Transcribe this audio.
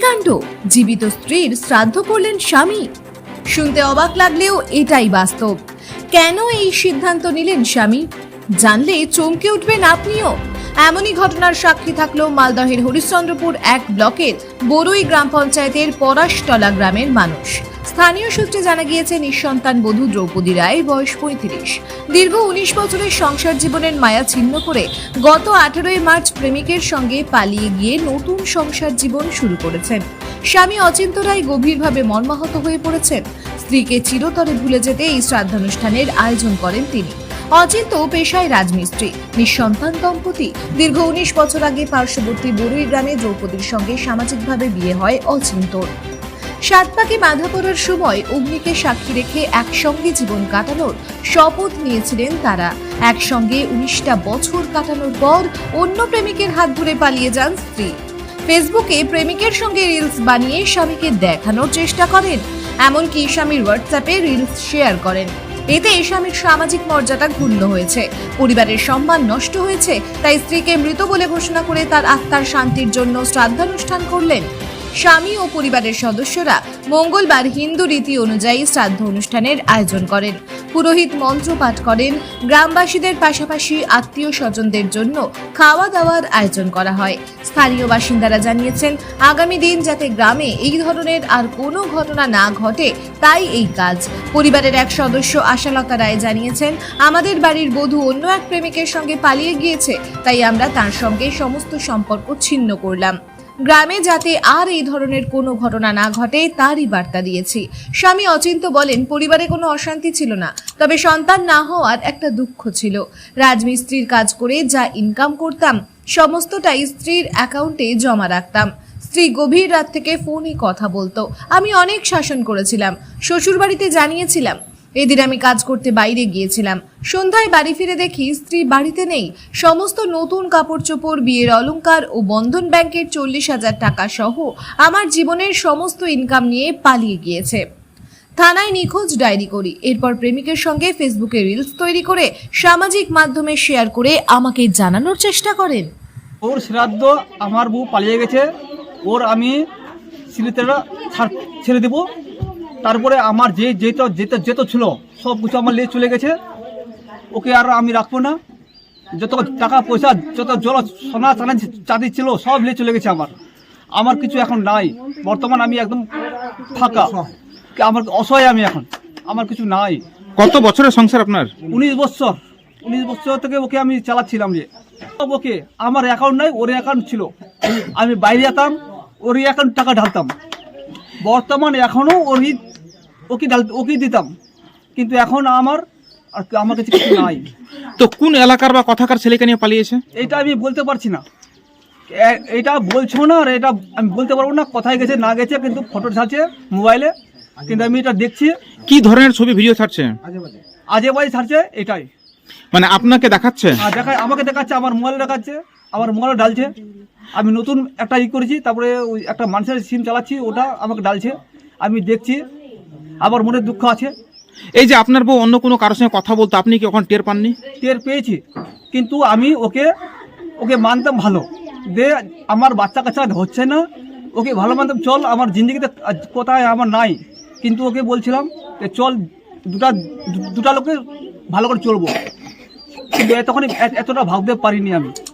কাণ্ড জীবিত স্ত্রীর শ্রাদ্ধ করলেন স্বামী। শুনতে অবাক লাগলেও এটাই বাস্তব। কেন এই সিদ্ধান্ত নিলেন স্বামী? জানলে চমকে উঠবেন আপনিও। এমনই ঘটনার সাক্ষী থাকল মালদহের হরিশ্চন্দ্রপুর এক ব্লকের বড়ুই গ্রাম পঞ্চায়েতের পরাশতলা গ্রামের মানুষ। স্থানীয় সূত্রে জানা গিয়েছে, নিঃসন্তান বধূ দ্রৌপদী রায়, বয়স পঁয়ত্রিশ। দীর্ঘ উনিশ বছরের সংসার জীবনের মায়া ছিন্ন করে গত আঠেরোই মার্চ প্রেমিকের সঙ্গে পালিয়ে গিয়ে নতুন সংসার জীবন শুরু করেছেন। স্বামী অচিন্ত রায় গভীরভাবে মর্মাহত হয়ে পড়েছেন। স্ত্রীকে চিরতরে ভুলে যেতে এই শ্রাদ্ধানুষ্ঠানের আয়োজন করেন তিনি। অচিন্ত পেশায় রাজমিস্ত্রি। নিঃসন্তান দম্পতি। দীর্ঘ উনিশ বছর আগে পার্শ্ববর্তী বরুই গ্রামে দ্রৌপদীর সঙ্গে সামাজিকভাবে বিয়ে হয় অচিন্তর। সাত পাকে বাধা পড়ার সময় অগ্নিকে সাক্ষী রেখে একসঙ্গে জীবন কাটানোর শপথ নিয়েছিলেন তারা। একসঙ্গে উনিশটা বছর কাটানোর পর অন্য প্রেমিকের হাত ধরে পালিয়ে যান স্ত্রী। ফেসবুকে প্রেমিকের সঙ্গে রিলস বানিয়ে স্বামীকে দেখানোর চেষ্টা করেন, এমনকি স্বামীর হোয়াটসঅ্যাপে রিলস শেয়ার করেন। এতে স্বামীর সামাজিক মর্যাদা ক্ষুণ্ণ হয়েছে। পরিবারের সম্মান নষ্ট হয়েছে, তাই স্ত্রীকে মৃত বলে ঘোষণা করে তার আত্মার শান্তির জন্য শ্রাদ্ধানুষ্ঠান করলেন স্বামী ও পরিবারের সদস্যরা মঙ্গলবার হিন্দু রীতি অনুযায়ী শ্রাদ্ধ অনুষ্ঠানের আয়োজন করেন। পুরোহিত মন্ত্র পাঠ করেন। গ্রামবাসীদের পাশাপাশি আত্মীয় স্বজনদের জন্য খাওয়া দাওয়ার আয়োজন করা হয়। স্থানীয় বাসিন্দারা জানিয়েছেন, আগামী দিন যাতে গ্রামে এই ধরনের আর কোনো ঘটনা না ঘটে, তাই এই কাজ। পরিবারের এক সদস্য আশালতা রায় জানিয়েছেন, আমাদের বাড়ির বধূ অন্য এক প্রেমিকের সঙ্গে পালিয়ে গিয়েছে, তাই আমরা তার সঙ্গে সমস্ত সম্পর্ক ছিন্ন করলাম। গ্রামে যাতে আর এই ধরনের কোনো ঘটনা না ঘটে, তারই বার্তা দিয়েছি। স্বামী অচিন্ত বলেন, পরিবারে কোনো অশান্তি ছিল না, তবে সন্তান না হওয়ার একটা দুঃখ ছিল। রাজমিস্ত্রির কাজ করে যা ইনকাম করতাম, সমস্তটাই স্ত্রীর অ্যাকাউন্টে জমা রাখতাম। স্ত্রী গভীর রাত থেকে ফোনে কথা বলতো। আমি অনেক শাসন করেছিলাম, শ্বশুরবাড়িতে জানিয়েছিলাম এদিন আমি কাজ করতে বাইরে গিয়েছিলাম। সন্ধ্যায় বাড়ি ফিরে দেখি স্ত্রী বাড়িতে নেই। সমস্ত নতুন কাপড় চোপড় বিয়ের অলংকার ও বন্ধন ব্যাংকের চল্লিশ হাজার টাকা সহ আমার জীবনের সমস্ত ইনকাম নিয়ে পালিয়ে গিয়েছে। থানায় নিখোঁজ ডায়েরি করি। এরপর প্রেমিকের সঙ্গে ফেসবুকে রিলস তৈরি করে সামাজিক মাধ্যমে শেয়ার করে আমাকে জানানোর চেষ্টা করেন। ওর শ্রাদ্ধ আমার বউ পালিয়ে গেছে। ওর আমি ছেড়ে দেবো। তারপরে আমার যে যেটা যেটা যেত ছিল সব কিছু আমার নিয়ে চলে গেছে। ওকে আর আমি রাখব না। যত টাকা পয়সা যত জল সোনা চানা চাঁদি ছিল সব নিয়ে চলে গেছে আমার। আমার কিছু এখন নাই। বর্তমান আমি একদম ফাঁকা। আমার অসহায় আমি এখন। আমার কিছু নাই। কত বছরের সংসার আপনার? উনিশ বছর। উনিশ বছর থেকে ওকে আমি চালাচ্ছিলাম যে। সব ওকে। আমার অ্যাকাউন্ট নাই ওর অ্যাকাউন্ট ছিল। আমি বাইরে যেতাম ওর অ্যাকাউন্ট টাকা ঢালতাম। বর্তমান এখনও ওরই ওকে ঢাল ওকে দিতাম। কিন্তু এখন আমার আর আমার কাছে কিছু নাই। তো কোন এলাকার বা কথাকার ছেলেকে নিয়ে পালিয়েছে? এটা আমি বলতে পারছি না। এটা বলছো না আর এটা আমি বলতে পারব না কোথায় গেছে না গেছে কিন্তু ফটো ছাড়ছে মোবাইলে কিন্তু আমি এটা দেখছি। কি ধরনের ছবি ভিডিও ছাড়ছে? আজে বাজে ছাড়ছে এটাই। মানে আপনাকে দেখাচ্ছে? আর দেখা আমাকে দেখাচ্ছে আমার মোবাইল দেখাচ্ছে আমার মোবাইল ডালছে আমি নতুন একটা ই করেছি তারপরে ওই একটা মানুষের সিম চালাচ্ছি ওটা আমাকে ডালছে আমি দেখছি আবার মনের দুঃখ আছে? এই যে আপনার বউ অন্য কোনো কারোর সঙ্গে কথা বলতো আপনি কি ওখানে টের পাননি? টের পেয়েছি কিন্তু আমি ওকে ওকে মানতাম ভালো। দে আমার বাচ্চা কাচ্চা হচ্ছে না। ওকে ভালো মানতাম চল আমার জিন্দগিতে কোথায় আমার নাই। কিন্তু ওকে বলছিলাম যে চল দুটা দুটা লোকে ভালো করে চলবো। কিন্তু এতক্ষণ এতটা ভাবতে পারিনি আমি।